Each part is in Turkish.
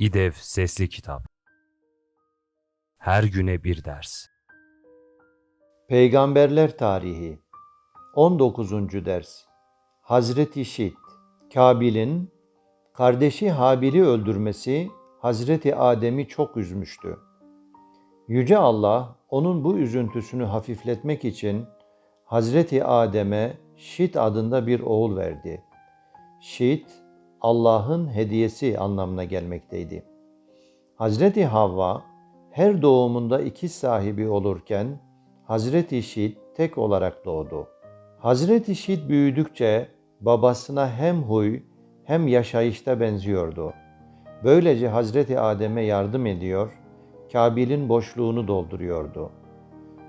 İDEV Sesli Kitap Her güne bir ders Peygamberler Tarihi 19. ders Hazreti Şit Kabil'in kardeşi Habil'i öldürmesi Hazreti Adem'i çok üzmüştü. Yüce Allah onun bu üzüntüsünü hafifletmek için Hazreti Adem'e Şit adında bir oğul verdi. Şit Allah'ın hediyesi anlamına gelmekteydi. Hazreti Havva her doğumunda ikiz sahibi olurken Hazreti Şit tek olarak doğdu. Hazreti Şit büyüdükçe babasına hem huy hem yaşayışta benziyordu. Böylece Hazreti Adem'e yardım ediyor, Kabil'in boşluğunu dolduruyordu.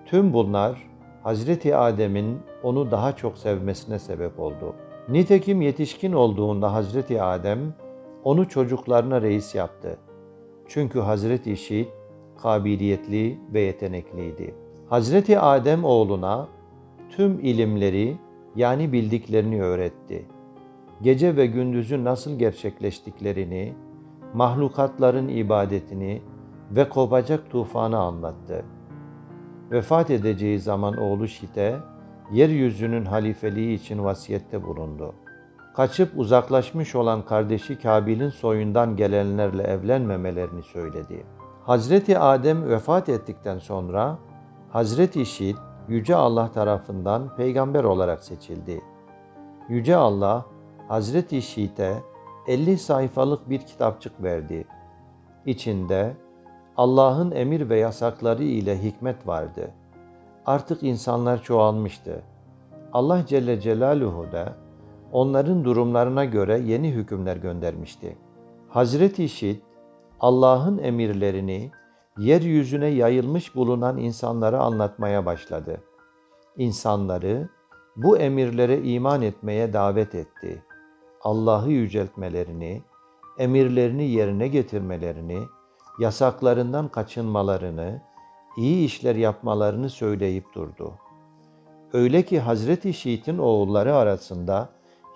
Tüm bunlar Hazreti Adem'in onu daha çok sevmesine sebep oldu. Nitekim yetişkin olduğunda Hazreti Adem onu çocuklarına reis yaptı. Çünkü Hazreti Şit kabiliyetli ve yetenekliydi. Hazreti Adem oğluna tüm ilimleri yani bildiklerini öğretti. Gece ve gündüzün nasıl gerçekleştiklerini, mahlukatların ibadetini ve kopacak tufanı anlattı. Vefat edeceği zaman oğlu Şit'e yeryüzünün halifeliği için vasiyette bulundu. Kaçıp uzaklaşmış olan kardeşi Kabil'in soyundan gelenlerle evlenmemelerini söyledi. Hazreti Adem vefat ettikten sonra Hazreti Şit Yüce Allah tarafından peygamber olarak seçildi. Yüce Allah Hazreti Şit'e 50 sayfalık bir kitapçık verdi. İçinde Allah'ın emir ve yasakları ile hikmet vardı. Artık insanlar çoğalmıştı. Allah Celle Celaluhu da onların durumlarına göre yeni hükümler göndermişti. Hazreti Şit, Allah'ın emirlerini yeryüzüne yayılmış bulunan insanlara anlatmaya başladı. İnsanları bu emirlere iman etmeye davet etti. Allah'ı yüceltmelerini, emirlerini yerine getirmelerini, yasaklarından kaçınmalarını, iyi işler yapmalarını söyleyip durdu. Öyle ki Hazreti Şiit'in oğulları arasında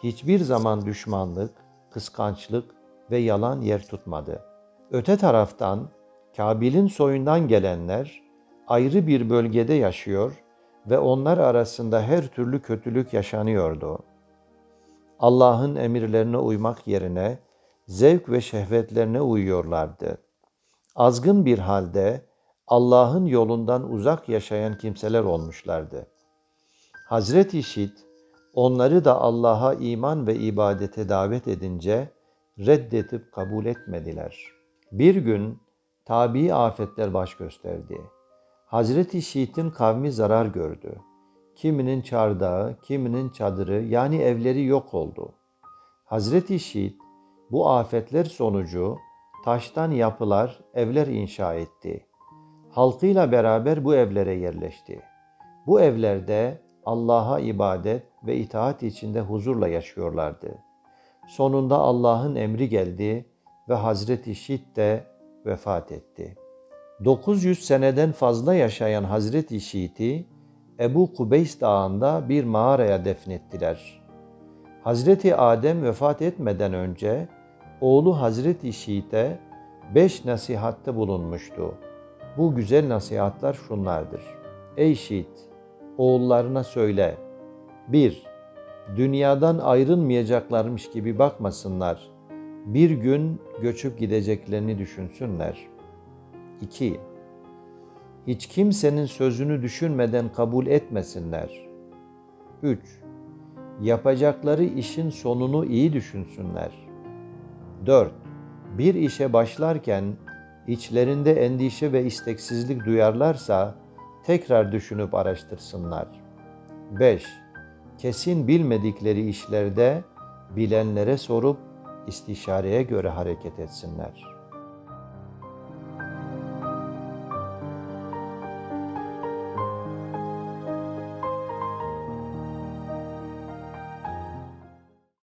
hiçbir zaman düşmanlık, kıskançlık ve yalan yer tutmadı. Öte taraftan Kabil'in soyundan gelenler ayrı bir bölgede yaşıyor ve onlar arasında her türlü kötülük yaşanıyordu. Allah'ın emirlerine uymak yerine zevk ve şehvetlerine uyuyorlardı. Azgın bir halde Allah'ın yolundan uzak yaşayan kimseler olmuşlardı. Hazreti Şit onları da Allah'a iman ve ibadete davet edince reddetip kabul etmediler. Bir gün tabi afetler baş gösterdi. Hazreti Şiit'in kavmi zarar gördü. Kiminin çardağı, kiminin çadırı yani evleri yok oldu. Hazreti Şiit bu afetler sonucu taştan yapılar, evler inşa etti. Halkıyla beraber bu evlere yerleşti. Bu evlerde Allah'a ibadet ve itaat içinde huzurla yaşıyorlardı. Sonunda Allah'ın emri geldi ve Hazreti Şit de vefat etti. 900 seneden fazla yaşayan Hazreti Şit'i Ebu Kubeys Dağı'nda bir mağaraya defnettiler. Hazreti Adem vefat etmeden önce oğlu Hazreti Şiit'e beş nasihatte bulunmuştu. Bu güzel nasihatler şunlardır. Ey Şiit! Oğullarına söyle. 1. Dünyadan ayrılmayacaklarmış gibi bakmasınlar. Bir gün göçüp gideceklerini düşünsünler. 2. Hiç kimsenin sözünü düşünmeden kabul etmesinler. 3. Yapacakları işin sonunu iyi düşünsünler. 4. Bir işe başlarken içlerinde endişe ve isteksizlik duyarlarsa tekrar düşünüp araştırsınlar. 5. Kesin bilmedikleri işlerde bilenlere sorup istişareye göre hareket etsinler.